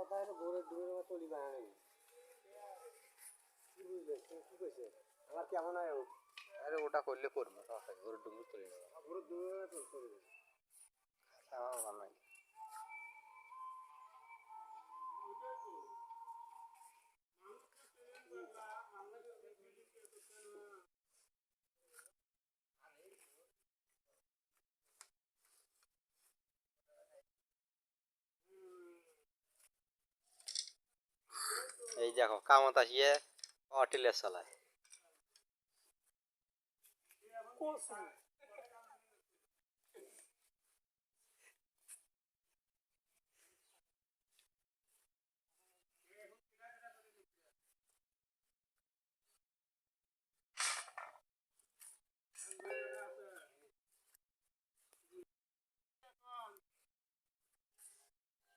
কথা হলো ভোরের ডুবের মতো চলি বানানি কি বুঝলে? কি- কইছে? আমার কেমন হয়? আরে ওটা করলে করব সমস্যা কি ডুবুর যাবে। আমার ভোরের ডুবের চলি আমার ভালো লাগে। এই দেখো কামত আসিয়ে অটিলে চালায়।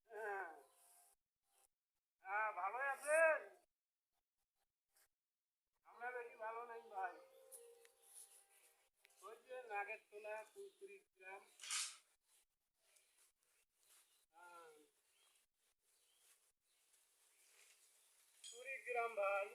হ্যাঁ। ভালো আছেন আমরা বেশি ভালো নাই ভাই তোলা কুড়ি গ্রাম। কুড়ি গ্রাম ভাই